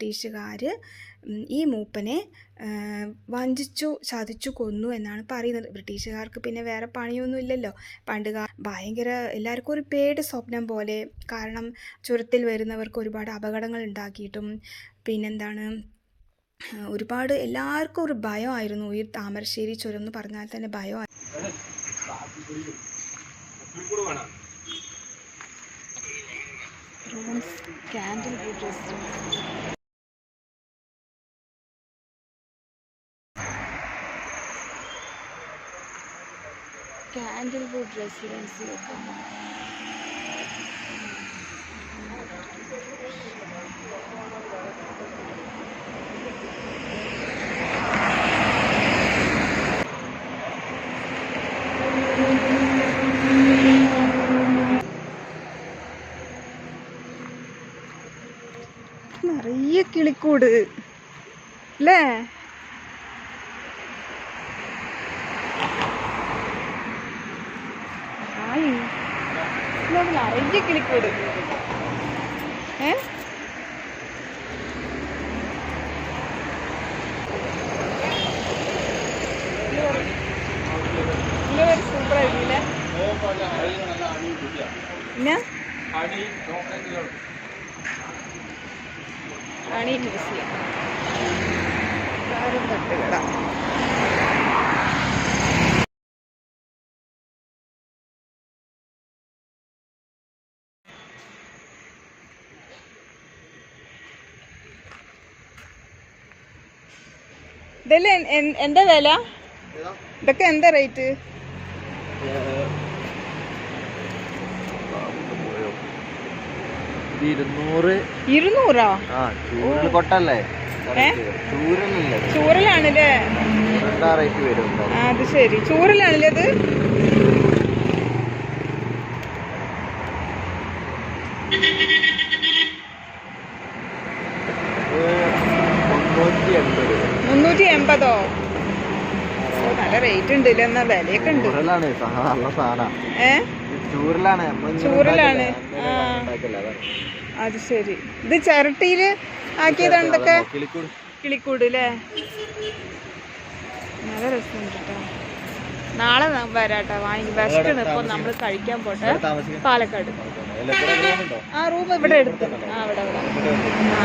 ബ്രിട്ടീഷുകാർ ഈ മൂപ്പനെ വഞ്ചിച്ചു ചതിച്ചു കൊന്നു എന്നാണ് പറയുന്നത്. ബ്രിട്ടീഷുകാർക്ക് പിന്നെ വേറെ പണിയൊന്നും ഇല്ലല്ലോ. പണ്ട് ഭയങ്കര എല്ലാവർക്കും ഒരു പേടി സ്വപ്നം പോലെ. കാരണം ചുരത്തിൽ വരുന്നവർക്ക് ഒരുപാട് അപകടങ്ങൾ ഉണ്ടാക്കിയിട്ടും പിന്നെന്താണ് ഒരുപാട് എല്ലാവർക്കും ഒരു ഭയമായിരുന്നു. ഈ താമരശ്ശേരി ചുരം എന്ന് പറഞ്ഞാൽ തന്നെ ഭയമായി ക്യാൻഡിൽ ക്യാൻഡിൽ വുഡ് റെസിഡൻസിലേക്ക് നിറയെ കിളിക്കൂട് അല്ലേ ആയി ഇതൊക്കെ നിറയെ കിളിക്കൂട്. ഏ? സൂപ്പർ ആയിട്ടില്ലേ പിന്നെ? അണി മ്യൂസിയം. കാര്യം തട്ടുകട എൻ- എന്താ വില? ഇതൊക്കെ എന്താ റേറ്റ് ഇരുന്നൂറ്. കൊട്ടല്ലേ? ചൂരലാണല്ലേ? അത് ശരി. ചൂരലാണല്ലേ അത്? മുന്നൂറ്റി എൺപത്. മുന്നൂറ്റി എൺപതോ നല്ല റേറ്റ് ഉണ്ട് എന്നാ വിലയൊക്കെ ഉണ്ട്? അതാണ്. അത്. ശരി. ഇത് ചിരട്ടിയിൽ ആക്കിയതാണ് ഇതൊക്കെ? കിളിക്കൂട്. അല്ലേ നല്ല രസമുണ്ട് കേട്ടോ നാളെ വരാട്ടോ. വാങ്ങി വിശക്കണം. ഇപ്പൊ നമ്മൾ കഴിക്കാൻ പോട്ടെ. പാലക്കാട്? ആ റൂം ഇവിടെ എടുത്തു. ആ ഇവിടെ ഇവിടെ ഇവിടെ ഉണ്ട്. ആ.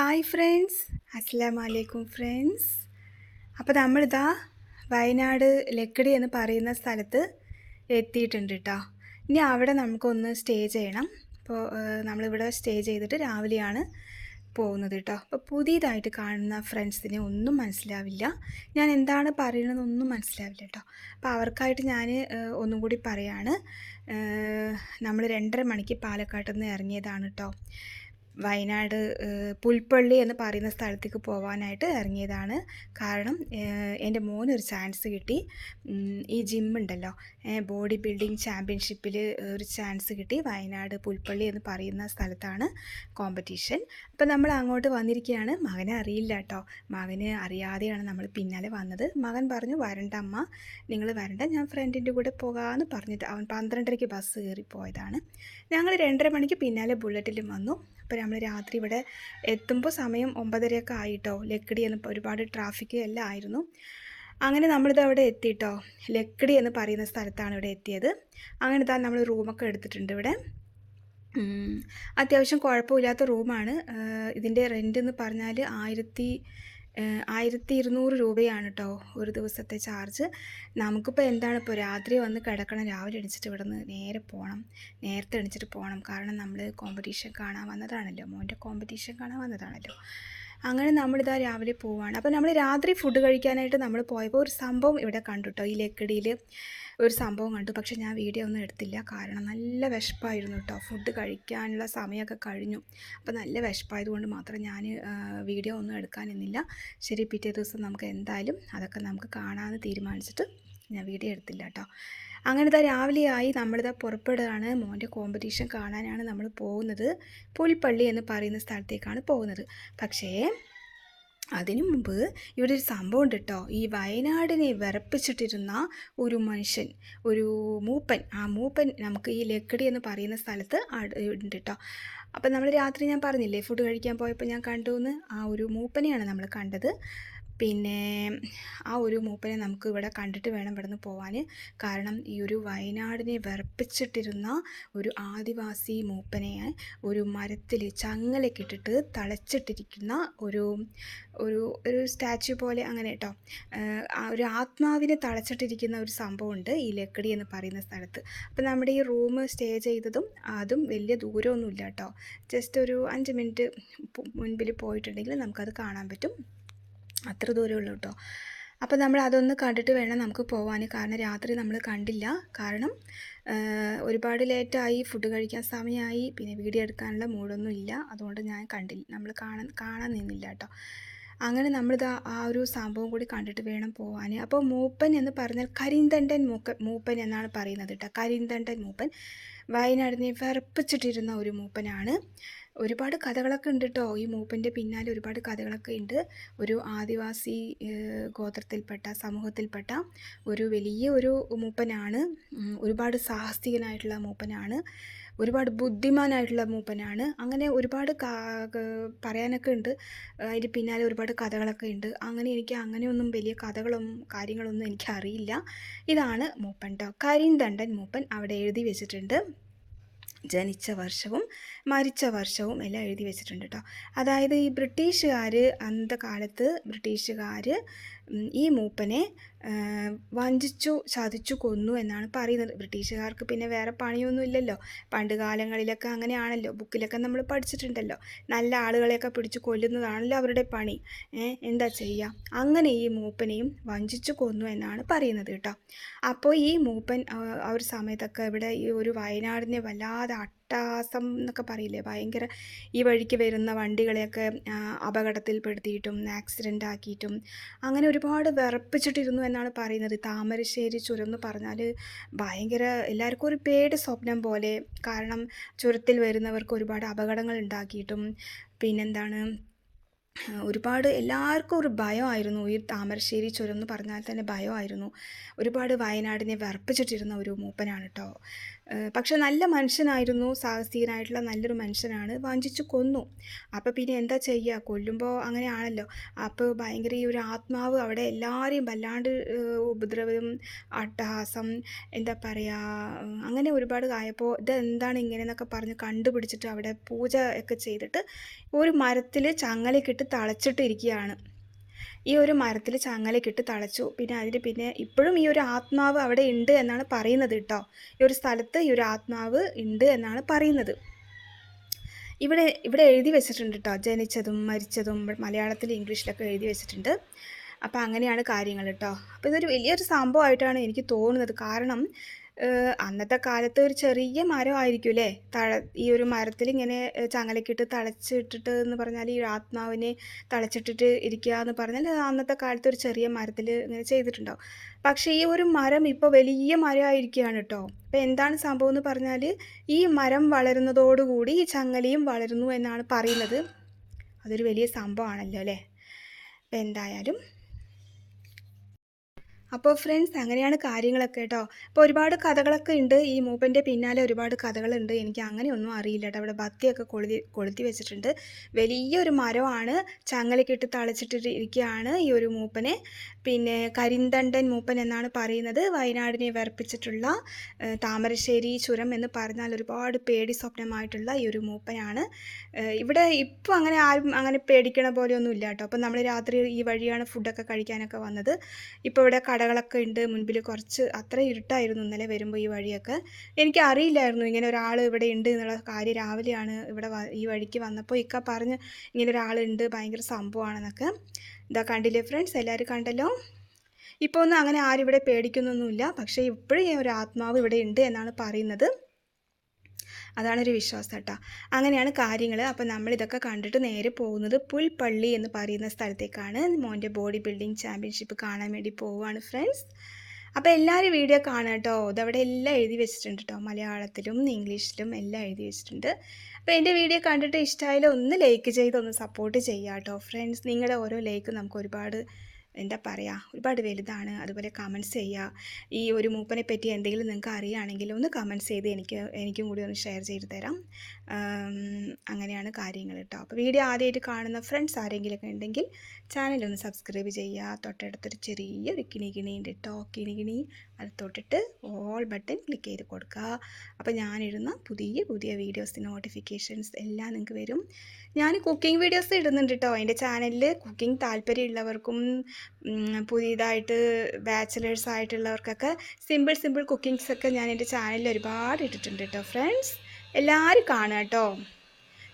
ഹായ് ഫ്രണ്ട്സ് അസ്സാം വലൈക്കും ഫ്രണ്ട്സ് അപ്പോൾ നമ്മളിതാ വയനാട് ലക്കടി എന്ന് പറയുന്ന സ്ഥലത്ത് എത്തിയിട്ടുണ്ട് കേട്ടോ ഇനി അവിടെ നമുക്കൊന്ന് സ്റ്റേ ചെയ്യണം. അപ്പോൾ നമ്മളിവിടെ സ്റ്റേ ചെയ്തിട്ട് രാവിലെയാണ് പോകുന്നത് കേട്ടോ അപ്പോൾ പുതിയതായിട്ട് കാണുന്ന ഫ്രണ്ട്സിനെ ഒന്നും മനസ്സിലാവില്ല. ഞാൻ എന്താണ് പറയുന്നതെന്നൊന്നും മനസ്സിലാവില്ല കേട്ടോ അപ്പോൾ അവർക്കായിട്ട് ഞാൻ ഒന്നും കൂടി പറയാണ്. നമ്മൾ രണ്ടര മണിക്ക് പാലക്കാട്ട് നിന്ന് ഇറങ്ങിയതാണ് കേട്ടോ വയനാട് പുൽപ്പള്ളി എന്ന് പറയുന്ന സ്ഥലത്തേക്ക് പോകാനായിട്ട് ഇറങ്ങിയതാണ്. കാരണം എന്റെ മോനൊരു ചാൻസ് കിട്ടി. ഈ ജിമ്മുണ്ടല്ലോ ബോഡി ബിൽഡിംഗ് ചാമ്പ്യൻഷിപ്പിൽ ഒരു ചാൻസ് കിട്ടി. വയനാട് പുൽപ്പള്ളി എന്ന് പറയുന്ന സ്ഥലത്താണ് കോമ്പറ്റീഷൻ അപ്പോൾ നമ്മൾ അങ്ങോട്ട് വന്നിരിക്കുകയാണ് മകനെ അറിയില്ല കേട്ടോ മകന് അറിയാതെയാണ് നമ്മൾ പിന്നാലെ വന്നത്. മകൻ പറഞ്ഞു വരണ്ട അമ്മ. നിങ്ങൾ വരണ്ട. ഞാൻ ഫ്രണ്ടിന്റെ കൂടെ പോകാമെന്ന് പറഞ്ഞിട്ട് അവൻ പന്ത്രണ്ടരയ്ക്ക് ബസ് കയറി പോയതാണ് ഞങ്ങൾ രണ്ടര മണിക്ക് പിന്നാലെ ബുള്ളറ്റിലും വന്നു. അപ്പോൾ നമ്മൾ രാത്രി ഇവിടെ എത്തുമ്പോൾ സമയം ഒമ്പതരയൊക്കെ ആയിട്ടോ. ലക്കിടി എന്ന് ഒരുപാട് ട്രാഫിക് എല്ലാം ആയിരുന്നു. അങ്ങനെ നമ്മളിത് അവിടെ എത്തിയിട്ടോ ലക്കിടി എന്ന് പറയുന്ന സ്ഥലത്താണ് ഇവിടെ എത്തിയത്. അങ്ങനെ താൻ നമ്മൾ റൂമൊക്കെ എടുത്തിട്ടുണ്ട് ഇവിടെ. അത്യാവശ്യം കുഴപ്പമില്ലാത്ത റൂമാണ് ഇതിന്റെ റെന്റ് എന്ന് പറഞ്ഞാൽ ആയിരത്തി ആയിരത്തി ഇരുന്നൂറ് രൂപയാണ് കേട്ടോ ഒരു ദിവസത്തെ ചാർജ്. നമുക്കിപ്പോൾ എന്താണ് ഇപ്പോൾ രാത്രി വന്ന് കിടക്കണം രാവിലെ എണിച്ചിട്ട് ഇവിടെ നിന്ന് നേരെ പോകണം നേരത്തെ എണിച്ചിട്ട് പോകണം കാരണം നമ്മൾ കോമ്പറ്റീഷൻ കാണാൻ വന്നതാണല്ലോ മോന്റെ കോമ്പറ്റീഷൻ കാണാൻ വന്നതാണല്ലോ. അങ്ങനെ നമ്മളിതാ രാവിലെ പോവാണ്. അപ്പോൾ നമ്മൾ രാത്രി ഫുഡ് കഴിക്കാനായിട്ട് നമ്മൾ പോയപ്പോൾ ഒരു സംഭവം ഇവിടെ കണ്ടു കേട്ടോ ഈ ലക്കിടിയിൽ ഒരു സംഭവം കണ്ടു. പക്ഷെ ഞാൻ വീഡിയോ ഒന്നും എടുത്തില്ല. കാരണം നല്ല വിശപ്പായിരുന്നു കേട്ടോ ഫുഡ് കഴിക്കാനുള്ള സമയമൊക്കെ കഴിഞ്ഞു. അപ്പോൾ നല്ല വിശപ്പായതുകൊണ്ട് മാത്രം ഞാൻ വീഡിയോ ഒന്നും എടുക്കാൻ നിന്നില്ല. ശരി പിറ്റേ ദിവസം നമുക്ക് എന്തായാലും അതൊക്കെ നമുക്ക് കാണാമെന്ന് തീരുമാനിച്ചിട്ട് ഞാൻ വീഡിയോ എടുത്തില്ല കേട്ടോ അങ്ങനെ ഇതാ രാവിലെയായി നമ്മളിതാ പുറപ്പെടുകയാണ്. മോന്റെ കോമ്പറ്റീഷൻ കാണാനാണ് നമ്മൾ പോകുന്നത്. പുൽപ്പള്ളി എന്ന് പറയുന്ന സ്ഥലത്തേക്കാണ് പോകുന്നത്. പക്ഷേ അതിനു മുമ്പ് ഇവിടെ ഒരു സംഭവം ഉണ്ട് കേട്ടോ ഈ വയനാടിനെ വിറപ്പിച്ചിട്ടിരുന്ന ഒരു മനുഷ്യൻ ഒരു മൂപ്പൻ. ആ മൂപ്പൻ നമുക്ക് ഈ ലക്കടി എന്ന് പറയുന്ന സ്ഥലത്ത് ഉണ്ട് കേട്ടോ അപ്പം നമ്മൾ രാത്രി ഞാൻ പറഞ്ഞില്ലേ ഫുഡ് കഴിക്കാൻ പോയപ്പോൾ ഞാൻ കണ്ടു എന്ന് ആ ഒരു മൂപ്പനെയാണ് നമ്മൾ കണ്ടത്. പിന്നെ ആ ഒരു മൂപ്പനെ നമുക്ക് ഇവിടെ കണ്ടിട്ട് വേണം ഇവിടെ നിന്ന് പോവാൻ. കാരണം ഈ ഒരു വയനാടിനെ വിറപ്പിച്ചിട്ടിരുന്ന ഒരു ആദിവാസി മൂപ്പനെ ഒരു മരത്തിൽ ചങ്ങലൊക്കെ ഇട്ടിട്ട് തളച്ചിട്ടിരിക്കുന്ന ഒരു ഒരു ഒരു സ്റ്റാച്യു പോലെ അങ്ങനെ കേട്ടോ ഒരു ആത്മാവിനെ തളച്ചിട്ടിരിക്കുന്ന ഒരു സംഭവമുണ്ട് ഈ ലക്കടി എന്ന് പറയുന്ന സ്ഥലത്ത്. അപ്പം നമ്മുടെ ഈ റൂം സ്റ്റേ ചെയ്തതും അതും വലിയ ദൂരമൊന്നുമില്ല കേട്ടോ ജസ്റ്റ് ഒരു അഞ്ച് മിനിറ്റ് മുൻപിൽ പോയിട്ടുണ്ടെങ്കിൽ നമുക്കത് കാണാൻ പറ്റും. അത്ര ദൂരമേ ഉള്ളൂ കേട്ടോ. അപ്പോൾ നമ്മൾ അതൊന്ന് കണ്ടിട്ട് വേണം നമുക്ക് പോകാൻ കാരണം രാത്രി നമ്മൾ കണ്ടില്ല. കാരണം ഒരുപാട് ലേറ്റായി ഫുഡ് കഴിക്കാൻ സമയമായി പിന്നെ വീഡിയോ എടുക്കാനുള്ള മൂഡൊന്നും ഇല്ല. അതുകൊണ്ട് ഞാൻ കണ്ടില്ല. നമ്മൾ കാണാൻ കാണാൻ നിന്നില്ല കേട്ടോ. അങ്ങനെ നമ്മളിത് ആ ഒരു സംഭവം കൂടി കണ്ടിട്ട് വേണം പോകാൻ അപ്പോൾ മൂപ്പൻ എന്ന് പറഞ്ഞാൽ കരിന്തണ്ടൻ മൂക്ക മൂപ്പൻ എന്നാണ് പറയുന്നത് കേട്ടോ. കരിന്തണ്ടൻ മൂപ്പൻ. വയനാടിനെ വിറപ്പിച്ചിട്ടിരുന്ന ഒരു മൂപ്പനാണ്. ഒരുപാട് കഥകളൊക്കെ ഉണ്ട് കേട്ടോ ഈ മൂപ്പന്റെ പിന്നാലെ ഒരുപാട് കഥകളൊക്കെ ഉണ്ട്. ഒരു ആദിവാസി ഗോത്രത്തിൽപ്പെട്ട സമൂഹത്തിൽപ്പെട്ട ഒരു വലിയ ഒരു മൂപ്പനാണ്. ഒരുപാട് സാഹസികനായിട്ടുള്ള മൂപ്പനാണ്. ഒരുപാട് ബുദ്ധിമാനായിട്ടുള്ള മൂപ്പനാണ്. അങ്ങനെ ഒരുപാട് പറയാനൊക്കെ ഉണ്ട്. അതിന് പിന്നാലെ ഒരുപാട് കഥകളൊക്കെ ഉണ്ട്. അങ്ങനെ എനിക്ക് അങ്ങനെയൊന്നും വലിയ കഥകളൊന്നും കാര്യങ്ങളൊന്നും എനിക്ക് അറിയില്ല. ഇതാണ് മൂപ്പൻ കരിന്തണ്ടൻ മൂപ്പൻ അവിടെ എഴുതി വെച്ചിട്ടുണ്ട്. ജനിച്ച വർഷവും മരിച്ച വർഷവും എല്ലാം എഴുതി വെച്ചിട്ടുണ്ട് കേട്ടോ അതായത് ഈ ബ്രിട്ടീഷുകാർ അന്നത്തെ കാലത്ത് ബ്രിട്ടീഷുകാർ ഈ മൂപ്പനെ വഞ്ചിച്ചു ചതിച്ചു കൊന്നു എന്നാണ് പറയുന്നത്. ബ്രിട്ടീഷുകാർക്ക് പിന്നെ വേറെ പണിയൊന്നും ഇല്ലല്ലോ. പണ്ട് കാലങ്ങളിലൊക്കെ അങ്ങനെയാണല്ലോ. ബുക്കിലൊക്കെ നമ്മൾ പഠിച്ചിട്ടുണ്ടല്ലോ. നല്ല ആളുകളെയൊക്കെ പിടിച്ച് കൊല്ലുന്നതാണല്ലോ അവരുടെ പണി. എന്താ ചെയ്യുക അങ്ങനെ ഈ മൂപ്പനെയും വഞ്ചിച്ചു കൊന്നു എന്നാണ് പറയുന്നത് കേട്ടോ അപ്പോൾ ഈ മൂപ്പൻ ആ, ഒരു സമയത്തൊക്കെ ഇവിടെ ഈ ഒരു വയനാടിനെ വല്ലാതെ അട്ടഹാസം എന്നൊക്കെ പറയില്ലേ? ഭയങ്കര ഈ വഴിക്ക് വരുന്ന വണ്ടികളെയൊക്കെ അപകടത്തിൽപ്പെടുത്തിയിട്ടും ആക്സിഡന്റ് ആക്കിയിട്ടും അങ്ങനെ ഒരുപാട് വിറപ്പിച്ചിട്ടിരുന്നു എന്നാണ് പറയുന്നത്. താമരശ്ശേരി ചുരം എന്ന് പറഞ്ഞാൽ ഭയങ്കര എല്ലാവർക്കും ഒരു പേടി സ്വപ്നം പോലെ. കാരണം ചുരത്തിൽ വരുന്നവർക്ക് ഒരുപാട് അപകടങ്ങൾ ഉണ്ടാക്കിയിട്ടും പിന്നെന്താണ് ഒരുപാട് എല്ലാവർക്കും ഒരു ഭയമായിരുന്നു. ഈ താമരശ്ശേരി ചുരം എന്ന് പറഞ്ഞാൽ തന്നെ ഭയമായിരുന്നു. ഒരുപാട് വയനാടിനെ വിറപ്പിച്ചിട്ടിരുന്ന ഒരു മൂപ്പനാണ് കേട്ടോ പക്ഷെ നല്ല മനുഷ്യനായിരുന്നു സാഹസികനായിട്ടുള്ള നല്ലൊരു മനുഷ്യനാണ് വഞ്ചിച്ചു കൊന്നു. അപ്പോൾ പിന്നെ എന്താ ചെയ്യുക? കൊല്ലുമ്പോൾ അങ്ങനെയാണല്ലോ. അപ്പോൾ ഭയങ്കര ഈ ഒരു ആത്മാവ് അവിടെ എല്ലാവരെയും വല്ലാണ്ട് ഉപദ്രവം അട്ടഹാസം എന്താ പറയുക അങ്ങനെ ഒരുപാട് ആയപ്പോൾ ഇത് എന്താണ് ഇങ്ങനെ എന്നൊക്കെ പറഞ്ഞ് കണ്ടുപിടിച്ചിട്ട് അവിടെ പൂജ ഒക്കെ ചെയ്തിട്ട് ഒരു മരത്തിൽ ചങ്ങലക്കിട്ട് തളച്ചിട്ടിരിക്കുകയാണ്. ഈ ഒരു മരത്തിൽ ചങ്ങലക്കിട്ട് തളച്ചു. പിന്നെ അതിന് പിന്നെ ഇപ്പോഴും ഈ ഒരു ആത്മാവ് അവിടെ ഉണ്ട് എന്നാണ് പറയുന്നത് കേട്ടോ ഈ ഒരു സ്ഥലത്ത് ഈ ഒരു ആത്മാവ് ഉണ്ട് എന്നാണ് പറയുന്നത്. ഇവിടെ ഇവിടെ എഴുതി വെച്ചിട്ടുണ്ട് കേട്ടോ ജനിച്ചതും മരിച്ചതും മലയാളത്തിൽ ഇംഗ്ലീഷിലൊക്കെ എഴുതി വെച്ചിട്ടുണ്ട്. അപ്പോൾ അങ്ങനെയാണ് കാര്യങ്ങൾ കേട്ടോ അപ്പോൾ ഇതൊരു വലിയൊരു സംഭവമായിട്ടാണ് എനിക്ക് തോന്നുന്നത്. കാരണം അന്നത്തെ കാലത്ത് ഒരു ചെറിയ മരമായിരിക്കും അല്ലേ തഴ ഈ ഒരു മരത്തിൽ ഇങ്ങനെ ചങ്ങലക്കിട്ട് തളച്ചിട്ടിട്ട് എന്ന് പറഞ്ഞാൽ ഈ ആത്മാവിനെ തളച്ചിട്ടിട്ട് ഇരിക്കുക എന്ന് പറഞ്ഞാൽ അന്നത്തെ കാലത്ത് ഒരു ചെറിയ മരത്തിൽ ഇങ്ങനെ ചെയ്തിട്ടുണ്ടാവും. പക്ഷേ ഈ ഒരു മരം ഇപ്പോൾ വലിയ മരമായിരിക്കുകയാണ് കേട്ടോ അപ്പോൾ എന്താണ് സംഭവം എന്ന് പറഞ്ഞാൽ ഈ മരം വളരുന്നതോടുകൂടി ഈ ചങ്ങലയും വളരുന്നു എന്നാണ് പറയുന്നത്. അതൊരു വലിയ സംഭവമാണല്ലോ അല്ലേ അപ്പോൾ എന്തായാലും അപ്പോൾ ഫ്രണ്ട്സ് അങ്ങനെയാണ് കാര്യങ്ങളൊക്കെ കേട്ടോ അപ്പോൾ ഒരുപാട് കഥകളൊക്കെ ഉണ്ട് ഈ മൂപ്പന്റെ പിന്നാലെ ഒരുപാട് കഥകളുണ്ട്. എനിക്ക് അങ്ങനെയൊന്നും അറിയില്ല കേട്ടോ അവിടെ ബത്തിയൊക്കെ കൊളുത്തി കൊളുത്തി വെച്ചിട്ടുണ്ട്. വലിയൊരു മരമാണ് ചങ്ങലക്കിട്ട് തളച്ചിട്ട് ഇരിക്കുകയാണ് ഈ ഒരു മൂപ്പനെ. പിന്നെ കരിന്തണ്ടൻ മൂപ്പൻ എന്നാണ് പറയുന്നത്. വയനാടിനെ വിറപ്പിച്ചിട്ടുള്ള താമരശ്ശേരി ചുരം എന്ന് പറഞ്ഞാൽ ഒരുപാട് പേടി സ്വപ്നമായിട്ടുള്ള ഈ ഒരു മൂപ്പനാണ്. ഇവിടെ ഇപ്പോൾ അങ്ങനെ ആരും അങ്ങനെ പേടിക്കണ പോലെയൊന്നും ഇല്ല കേട്ടോ അപ്പം നമ്മൾ രാത്രി ഈ വഴിയാണ് ഫുഡൊക്കെ കഴിക്കാനൊക്കെ വന്നത്. ഇപ്പോൾ ഇവിടെ കടകളൊക്കെ ഉണ്ട്. മുൻപിൽ കുറച്ച് അത്ര ഇരുട്ടായിരുന്നു ഇന്നലെ വരുമ്പോൾ ഈ വഴിയൊക്കെ. എനിക്ക് അറിയില്ലായിരുന്നു ഇങ്ങനെ ഒരാൾ ഇവിടെ ഉണ്ട് എന്നുള്ള കാര്യം രാവിലെയാണ് ഇവിടെ ഈ വഴിക്ക് വന്നപ്പോൾ ഇക്ക പറഞ്ഞ് ഇങ്ങനെ ഒരാളുണ്ട് ഭയങ്കര സംഭവമാണെന്നൊക്കെ. ഇതാ കണ്ടില്ലേ ഫ്രണ്ട്സ് എല്ലാവരും കണ്ടല്ലോ? ഇപ്പോൾ ഒന്നും അങ്ങനെ ആരും ഇവിടെ പേടിക്കുന്നൊന്നുമില്ല. പക്ഷേ ഇപ്പോഴും ഒരു ആത്മാവ് ഇവിടെ ഉണ്ട് എന്നാണ് പറയുന്നത്. അതാണൊരു വിശ്വാസം കേട്ടോ അങ്ങനെയാണ് കാര്യങ്ങൾ അപ്പോൾ നമ്മളിതൊക്കെ കണ്ടിട്ട് നേരെ പോകുന്നത് പുൽപ്പള്ളി എന്ന് പറയുന്ന സ്ഥലത്തേക്കാണ്. മോന്റെ ബോഡി ബിൽഡിംഗ് ചാമ്പ്യൻഷിപ്പ് കാണാൻ വേണ്ടി പോവുകയാണ് ഫ്രണ്ട്സ്. അപ്പോൾ എല്ലാവരും വീഡിയോ കാണാം കേട്ടോ ഇതവിടെ എല്ലാം എഴുതി വെച്ചിട്ടുണ്ട് കേട്ടോ മലയാളത്തിലും ഇംഗ്ലീഷിലും എല്ലാം എഴുതി വെച്ചിട്ടുണ്ട്. അപ്പോൾ എന്റെ വീഡിയോ കണ്ടിട്ട് ഇഷ്ടമായാലും ഒന്ന് ലൈക്ക് ചെയ്ത് ഒന്ന് സപ്പോർട്ട് ചെയ്യാം കേട്ടോ ഫ്രണ്ട്സ്. നിങ്ങളുടെ ഓരോ ലൈക്കും നമുക്ക് ഒരുപാട് എന്താ പറയുക ഒരുപാട് വലുതാണ്. അതുപോലെ കമന്റ്സ് ചെയ്യുക ഈ ഒരു മൂപ്പനെ പറ്റി എന്തെങ്കിലും നിങ്ങൾക്ക് അറിയുകയാണെങ്കിൽ ഒന്ന് കമന്റ്സ് ചെയ്ത് എനിക്ക് എനിക്കും കൂടി ഒന്ന് ഷെയർ ചെയ്ത് തരാം. അങ്ങനെയാണ് കാര്യങ്ങൾ കേട്ടോ അപ്പോൾ വീഡിയോ ആദ്യമായിട്ട് കാണുന്ന ഫ്രണ്ട്സ് ആരെങ്കിലുമൊക്കെ ഉണ്ടെങ്കിൽ ചാനലൊന്ന് സബ്സ്ക്രൈബ് ചെയ്യുക തൊട്ടടുത്തൊരു ചെറിയൊരു കിണി കിണിയുണ്ട് കേട്ടോ കിണി കിണി അത് തൊട്ടിട്ട് ഓൾ ബട്ടൺ ക്ലിക്ക് ചെയ്ത് കൊടുക്കുക. അപ്പോൾ ഞാനിടുന്ന പുതിയ പുതിയ വീഡിയോസ് നോട്ടിഫിക്കേഷൻസ് എല്ലാം നിങ്ങൾക്ക് വരും. ഞാൻ കുക്കിംഗ് വീഡിയോസ് ഇടുന്നുണ്ട് കേട്ടോ എന്റെ ചാനലിൽ കുക്കിംഗ് താല്പര്യമുള്ളവർക്കും പുതിയതായിട്ട് ബാച്ചിലേഴ്സ് ആയിട്ടുള്ളവർക്കൊക്കെ സിമ്പിൾ സിമ്പിൾ കുക്കിംഗ്സൊക്കെ ഞാൻ എന്റെ ചാനലിൽ ഒരുപാട് ഇട്ടിട്ടുണ്ട് കേട്ടോ ഫ്രണ്ട്സ് എല്ലാവരും കാണുക കേട്ടോ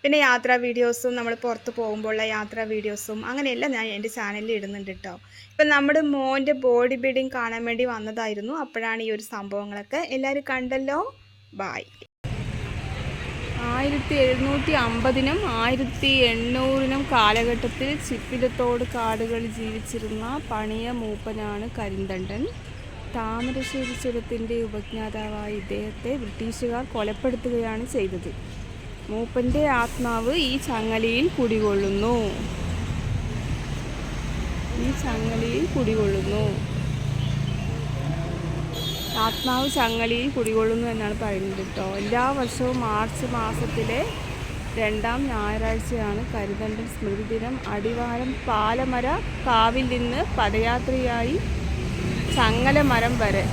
പിന്നെ യാത്രാ വീഡിയോസും നമ്മൾ പുറത്ത് പോകുമ്പോഴുള്ള യാത്രാ വീഡിയോസും അങ്ങനെയെല്ലാം ഞാൻ എന്റെ ചാനലിൽ ഇടുന്നുണ്ട് കേട്ടോ ഇപ്പം നമ്മുടെ മോന്റെ ബോഡി ബിൽഡിങ് കാണാൻ വേണ്ടി വന്നതായിരുന്നു. അപ്പോഴാണ് ഈ ഒരു സംഭവങ്ങളൊക്കെ. എല്ലാവരും കണ്ടല്ലോ. ബായ് ആയിരത്തി എഴുന്നൂറ്റി അമ്പതിനും ആയിരത്തി എണ്ണൂറിനും കാലഘട്ടത്തിൽ ചിപ്പിലത്തോട് കാടുകളിൽ ജീവിച്ചിരുന്ന പണിയ മൂപ്പനാണ് കരിന്തണ്ടൻ. താമരശ്ശേരി ചുരത്തിന്റെ ഉപജ്ഞാതാവായ ഇദ്ദേഹത്തെ ബ്രിട്ടീഷുകാർ കൊലപ്പെടുത്തുകയാണ് ചെയ്തത്. മൂപ്പന്റെ ആത്മാവ് ഈ ചങ്ങലയിൽ കുടികൊള്ളുന്നു. ഈ ചങ്ങലയിൽ കുടികൊള്ളുന്നു. ആത്മാവ് ചങ്ങലയിൽ കുടികൊള്ളുന്നു എന്നാണ് പറയുന്നത് കേട്ടോ. എല്ലാ വർഷവും മാർച്ച് മാസത്തിലെ രണ്ടാം ഞായറാഴ്ചയാണ് കരുതണ്ടൻ സ്മൃതി ദിനം അടിവാരം പാലമര കാവിൽ നിന്ന് പദയാത്രയായി ചങ്ങലമരം വരെ.